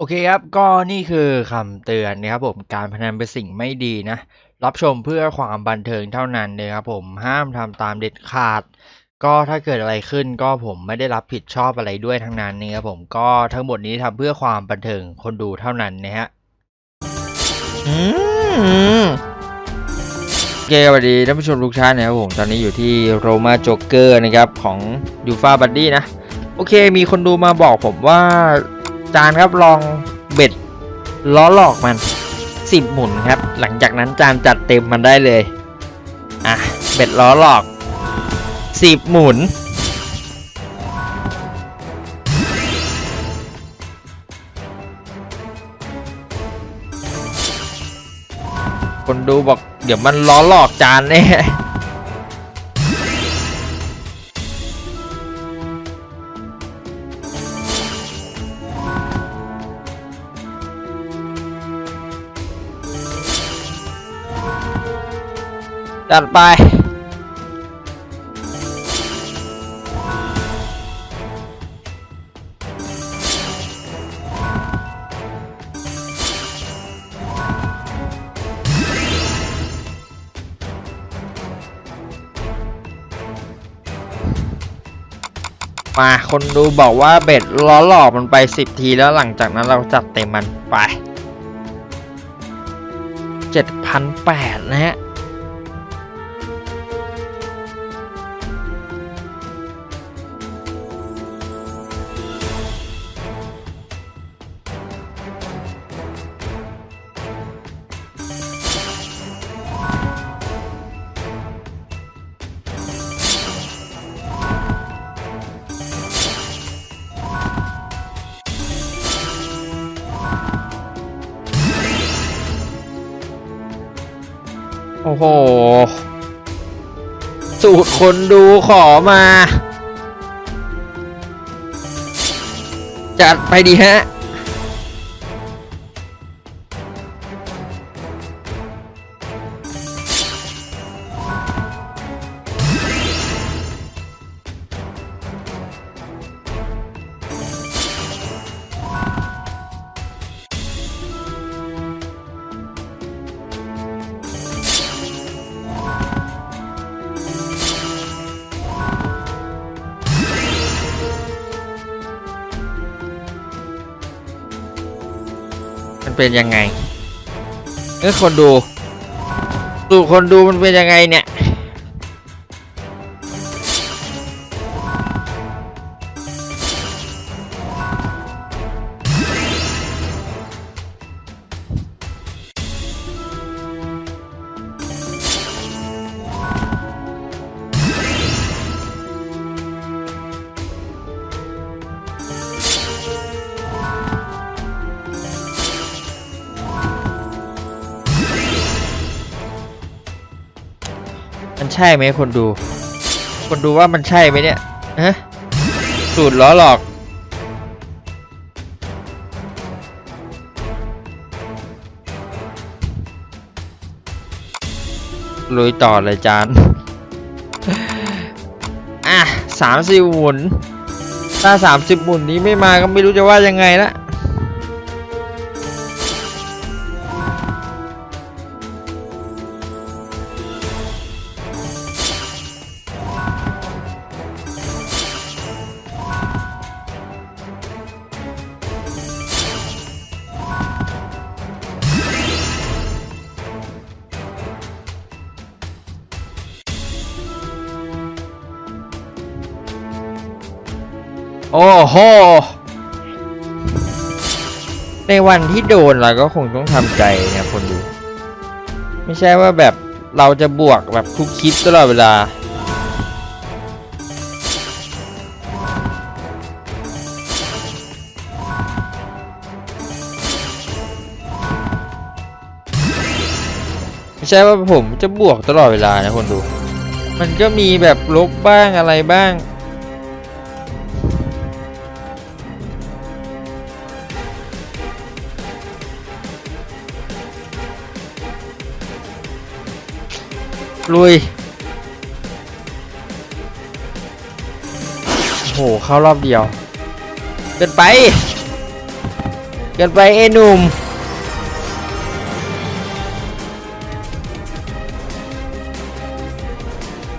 โอเคครับ ก็นี่คือคำเตือนนะครับผม การพนันเป็นสิ่งไม่ดีนะ รับชมเพื่อความบันเทิงเท่านั้นนะครับผม ห้ามทำตามเด็ดขาด ก็ถ้าเกิดอะไรขึ้นก็ผมไม่ได้รับผิดชอบอะไรด้วยทั้งนั้นนะครับผม ก็ทั้งหมดนี้ทำเพื่อความบันเทิงคนดูเท่านั้นนะฮะโอเคสวัสดีท่านผู้ชมทุกท่านนะครับผม ตอนนี้อยู่ที่โรมาโจ๊กเกอร์นะครับของยูฟาบัดดี้นะ โอเค มีคนดูมาบอกผมว่า จานครับลองเบ็ดล้อหลอกมันสิบหมุนครับ หลังจากนั้นจานจัดเต็มมันได้เลย อะ เบ็ดล้อหลอกสิบหมุน คนดูบอกเดี๋ยวมันล้อหลอกจานแน่ จัดไป มาคนดูบอกว่าเบ็ดล้อหลอกมันไปสิบทีแล้วหลังจากนั้นเราจัดเต็มมันไปเจ็ดพันแปดนะฮะ อ้โห สูตรคนดูขอมา จัดไปดีฮะ เป็นยังไงเอ้ยคนดูสูตรคนดูมันเป็นยังไงเนี่ย ใช่ไหมคนดู คนดูว่ามันใช่ไหมเนี่ยฮะสูตรล้อหลอก ลุยต่อเลยจาน อะสามสิบหมุน ถ้าสามสิบหมุนนี้ไม่มาก็ไม่รู้จะว่ายังไงละ โอ้โห ในวันที่โดนเราก็คงต้องทำใจเนี่ยคนดู ไม่ใช่ว่าแบบเราจะบวกแบบทุกคลิปตลอดเวลา ไม่ใช่ว่าผมจะบวกตลอดเวลานะคนดู มันก็มีแบบลบบ้างอะไรบ้าง ลุยโอ้โห เข้ารอบเดียว เกินไป เกินไปเอหนุ่ม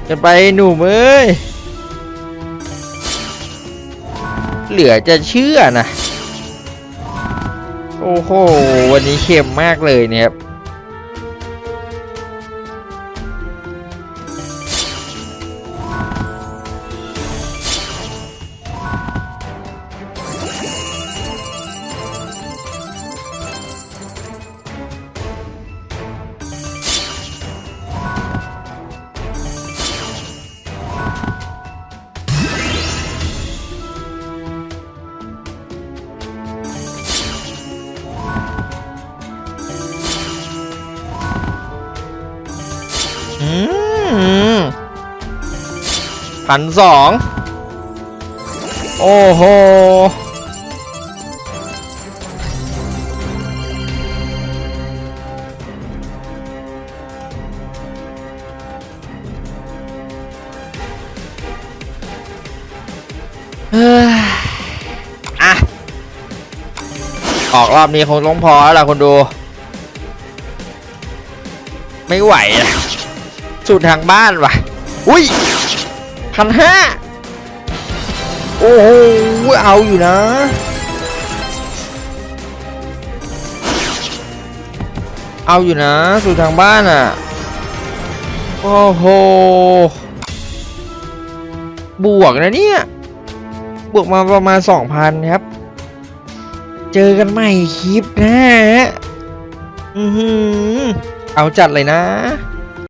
เกินไปหนุ่มเอ้ย เหลือจะเชื่อนะ โอ้โห วันนี้เค็มมากเลยเนี่ยครับ พันสอง โอ้โหเฮ้ยอะ ออกรอบนี้คงต้องพอแล้วล่ะคนดู ไม่ไหวอะ สุดทางบ้านว่ะ อุ้ยพันห้าโอ้โห เอาอยู่นะ เอาอยู่นะสุดทางบ้านอะ โอ้โห บวกนะเนี่ย บวกมาประมาณสองพันครับ เจอกันใหม่คลิปหนะอือหือ เอาจัดเลยนะ